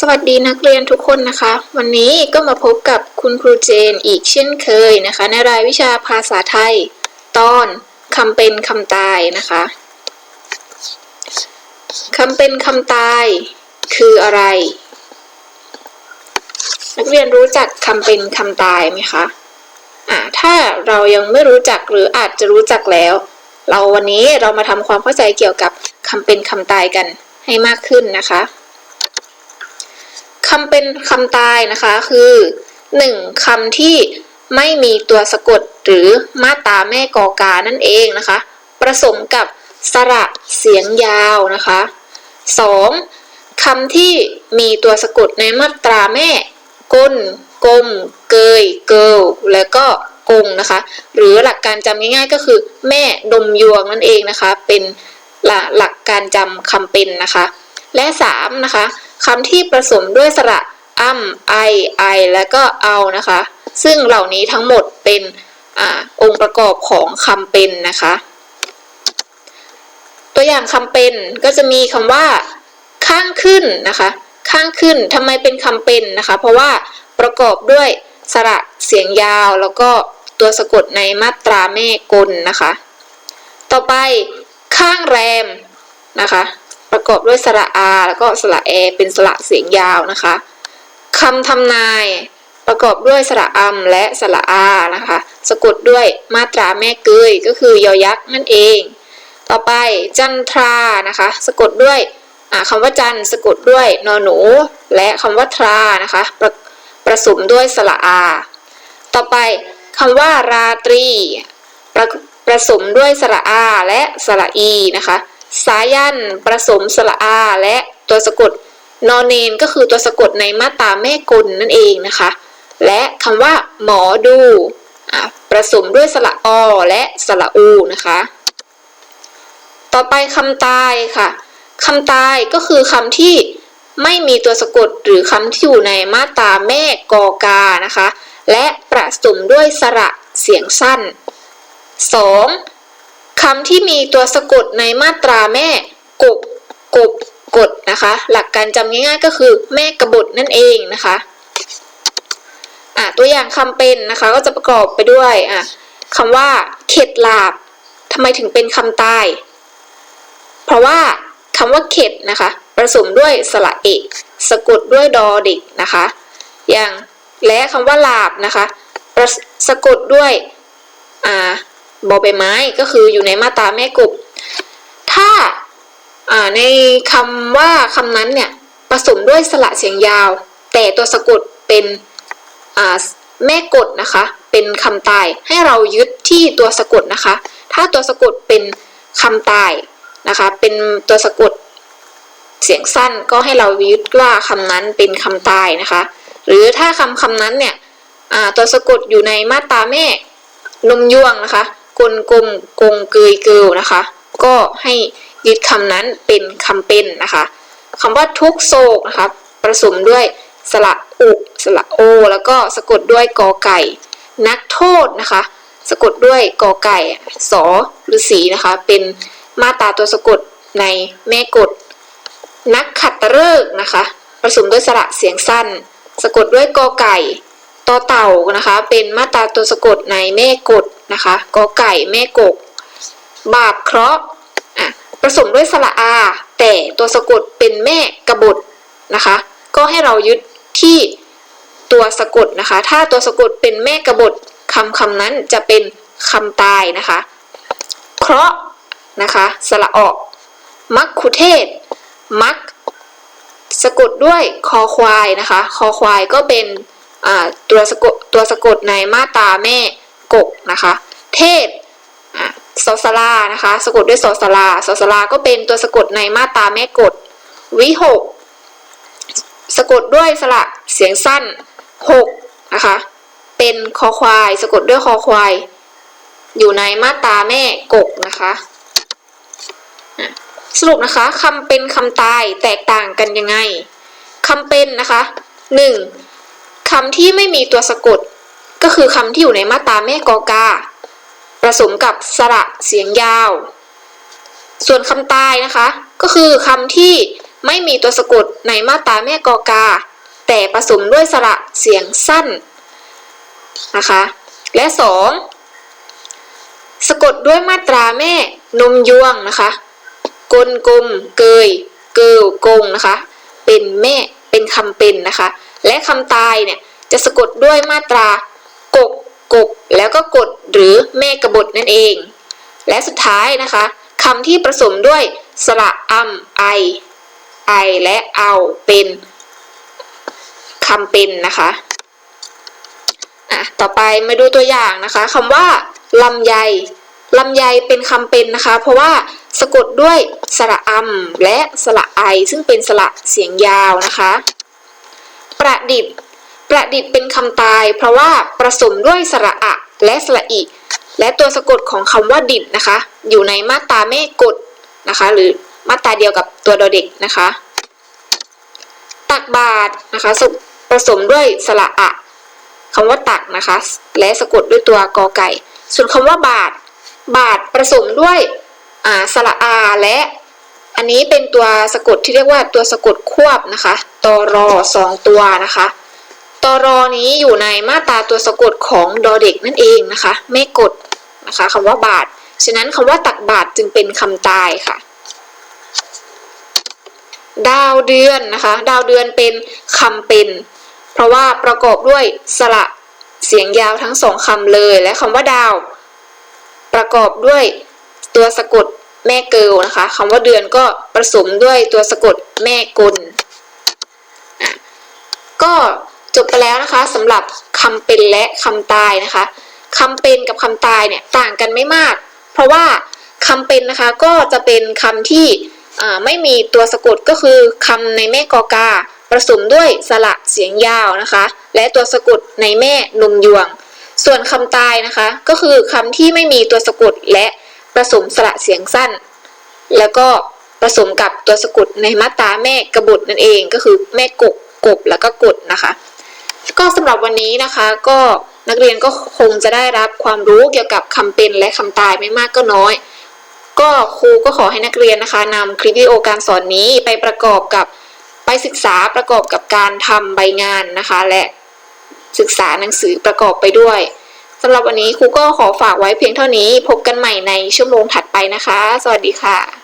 สวัสดีนักเรียนทุกคนนะคะ วันนี้ก็มาพบกับคุณครูเจนอีกเช่นเคยนะคะ ในรายวิชาภาษาไทย ตอนคำเป็นคำตายนะคะคำเป็นคำตายคืออะไร นักเรียนรู้จักคำเป็นคำตายไหมคะอ่าถ้าเรายังไม่รู้จักหรืออาจจะรู้จักแล้ว เราวันนี้เรามาทำความเข้าใจเกี่ยวกับคำเป็นคำตายกันให้มากขึ้นนะคะ คำเป็นคำตายนะคะ คือ 1. คำที่ไม่มีตัวสะกดหรือมาตราแม่กอกานั่นเองนะคะ ผสมกับสระเสียงยาวนะคะ 2. คำที่มีตัวสะกดในมาตราแม่ก้นกลมเกย เกิลแล้วก็กงนะคะ หรือหลักการจำง่ายๆก็คือ แม่ดมยวงนั่นเองนะคะ เป็นหลักการจำคำเป็นนะคะ และ 3 นะคะ คำที่ผสมด้วยสระอ้ำไอไอและก็เอานะคะ ซึ่งเหล่านี้ทั้งหมดเป็นอองค์ประกอบของคำเป็นนะคะ ตัวอย่างคำเป็นก็จะมีคำว่า ข้างขึ้นนะคะ ข้างขึ้นทำไมเป็นคำเป็นนะคะ เพราะว่าประกอบด้วยสระเสียงยาวแล้วก็ตัวสะกดในมาตราแม่กลนะคะ ต่อไปข้างแรมนะคะ ประกอบด้วยสระอา แล้วก็สระแอเป็นสระเสียงยาวนะคะคำทำนายประกอบด้วยสระอัมและสระอานะคะ สะกดด้วยมาตราแม่เกยก็คือยอยักษ์นั่นเอง ต่อไปจันทรานะคะ สะกดด้วยคำว่าจันสะกดด้วยนอหนู และคำว่าทรานะคะประประสมด้วยสระอา ต่อไปคำว่าราตรีประประสมด้วยสระอาและสระอีนะคะ สายันประสมสระอา และตัวสะกดนอนเนนก็คือตัวสะกดในมาตาแม่กลนั่นเองนะคะ และคำว่า หมอดูประสมด้วยสระอและสระอูนะคะ ต่อไปคำตายค่ะคำตายก็คือคำที่ไม่มีตัวสะกดหรือคำที่อยู่ในมาตราแม่กอกานะคะ และประสมด้วยสระเสียงสั้น 2. คำที่มีตัวสะกดในมาตราแม่ กบ กบ กดนะคะ หลักการจำง่ายๆก็คือ แม่กบฏนั่นเองนะคะอะตัวอย่างคำเป็นนะคะ ก็จะประกอบไปด้วยอะคำว่า เข็ดหลาบทำไมถึงเป็นคำตาย เพราะว่าคำว่าเข็ดนะคะผสมด้วยสระเอก สะกดด้วยดอเด็กนะคะ อย่างและคำว่าลาบนะคะสะกดด้วยอ่า บอใบไม้ก็คืออยู่ในมาตราแม่กบ ถ้าในคำว่าคำนั้นเนี่ยผสมด้วยสระเสียงยาว แต่ตัวสะกดเป็นแม่กดนะคะ เป็นคำตายให้เรายึดที่ตัวสะกดนะคะ ถ้าตัวสะกดเป็นคำตายนะคะ เป็นตัวสะกดเสียงสั้นก็ให้เรายึดว่าคำนั้นเป็นคำตายนะคะ หรือถ้าคำคำนั้นเนี่ยตัวสะกดอยู่ในมาตราแม่นมยวงนะคะ กลกลมกงเกยเกิลนะคะ ก็ให้ยึดคำนั้นเป็นคำเป็นนะคะคำว่าทุกโศกนะคะผสมด้วยสระอุสระโอ แล้วก็สะกดด้วยกอไก่ นักโทษนะคะ สะกดด้วยกอไก่สอหรือสีนะคะ เป็นมาตราตัวสะกดในแม่กดนักขัดเลิกนะคะผสมด้วยสระเสียงสั้น สะกดด้วยกอไก่ ต่อเต่านะคะ เป็นมาตราตัวสะกดในแม่กดนะคะกอไก่แม่กก บาปเคราะห์ผสมด้วยสระอา แต่ตัวสะกดเป็นแม่กระบฏนะคะ ก็ให้เรายึดที่ตัวสะกดนะคะ ถ้าตัวสะกดเป็นแม่กระบฏคำคำนั้นจะเป็นคำตายนะคะ เคราะห์นะคะสระออกมักคุเทศมักสะกดด้วยคอควายนะคะ คอควายก็เป็น ตัวสะกดตัวสะกดในมาตาแม่กกนะคะ เทศสอสลานะคะ สะกดด้วยสอสลาสอสลาก็เป็นตัวสะกดในมาตาแม่กด วิหกสะกดด้วยสระเสียงสั้นหกนะคะ เป็นคอควาย สะกดด้วยคอควาย อยู่ในมาตาแม่กกนะคะสรุปนะคะคำเป็นคำตายแตกต่างกันยังไงคำเป็นนะคะหนึ่ง คำที่ไม่มีตัวสะกด ก็คือคำที่อยู่ในมาตราแม่กอกาผสมกับสระเสียงยาว ส่วนคำตายนะคะ ก็คือคำที่ไม่มีตัวสะกดในมาตราแม่กอกา แต่ผสมด้วยสระเสียงสั้นนะคะ และสองสะกดด้วยมาตราแม่นมยวงนะคะ กลกลมเกย เกิวกงนะคะ เป็นแม่เป็นคำเป็นนะคะ และคำตายเนี่ยจะสะกดด้วยมาตรากกกบแล้วก็กดหรือแม่กบฏนั่นเอง และสุดท้ายนะคะคำที่ผสมด้วยสระอัมไอไอและเอาเป็นคำเป็นนะคะอะต่อไปมาดูตัวอย่างนะคะคำว่าลำไยลำไยเป็นคำเป็นนะคะ เพราะว่าสะกดด้วยสระอัมและสระไอ ซึ่งเป็นสระเสียงยาวนะคะ ประดิษฐ์ประดิษฐ์เป็นคำตาย เพราะว่าผสมด้วยสระอะและสระอิ และตัวสะกดของคำว่าดิดนะคะ อยู่ในมาตราแม่กดนะคะ หรือมาตราเดียวกับตัวดอเด็กนะคะ ตักบาทนะคะสผสมด้วยสระอะคำว่าตักนะคะ และสะกดด้วยตัวกอไก่ ส่วนคำว่าบาท บาทผสมด้วยอ่าสระอาและ อันนี้เป็นตัวสะกดที่เรียกว่าตัวสะกดควบนะคะ ตรอสองตัวนะคะตรอนี้อยู่ในมาตราตัวสะกดของดอเด็กนั่นเองนะคะ ไม่กดนะคะคำว่าบาท ฉะนั้นคำว่าตักบาทจึงเป็นคำตายค่ะ ดาวเดือนนะคะ ดาวเดือนเป็นคำเป็น เพราะว่าประกอบด้วยสระเสียงยาวทั้งสองคำเลย และคำว่าดาว ประกอบด้วยตัวสะกดแม่เกิลนะคะคำว่าเดือนก็ผสมด้วยตัวสะกดแม่กล ก็จบไปแล้วนะคะสำหรับคำเป็นและคำตายนะคะคำเป็นกับคำตายเนี่ยต่างกันไม่มาก เพราะว่าคำเป็นนะคะก็จะเป็นคำที่ไม่มีตัวสะกดก็คือคำในแม่กอกาผสมด้วยสระเสียงยาวนะคะ และตัวสะกดในแม่นมยวง ส่วนคำตายนะคะ ก็คือคำที่ไม่มีตัวสะกดและผสมสระเสียงสั้น แล้วก็ผสมกับตัวสะกดในมาตราแม่กระบทนั่นเองก็คือแม่กก กบแล้วก็กดนะคะ ก็สำหรับวันนี้นะคะก็นักเรียนก็คงจะได้รับความรู้เกี่ยวกับคำเป็นและคำตายไม่มากก็น้อย ก็ครูก็ขอให้นักเรียนนะคะนำคลิปวิดีโอการสอนนี้ไปประกอบกับไปศึกษาประกอบกับการทำใบงานนะคะ และศึกษาหนังสือประกอบไปด้วยสำหรับวันนี้ครูก็ขอฝากไว้เพียงเท่านี้ พบกันใหม่ในชั่วโมงถัดไปนะคะ สวัสดีค่ะ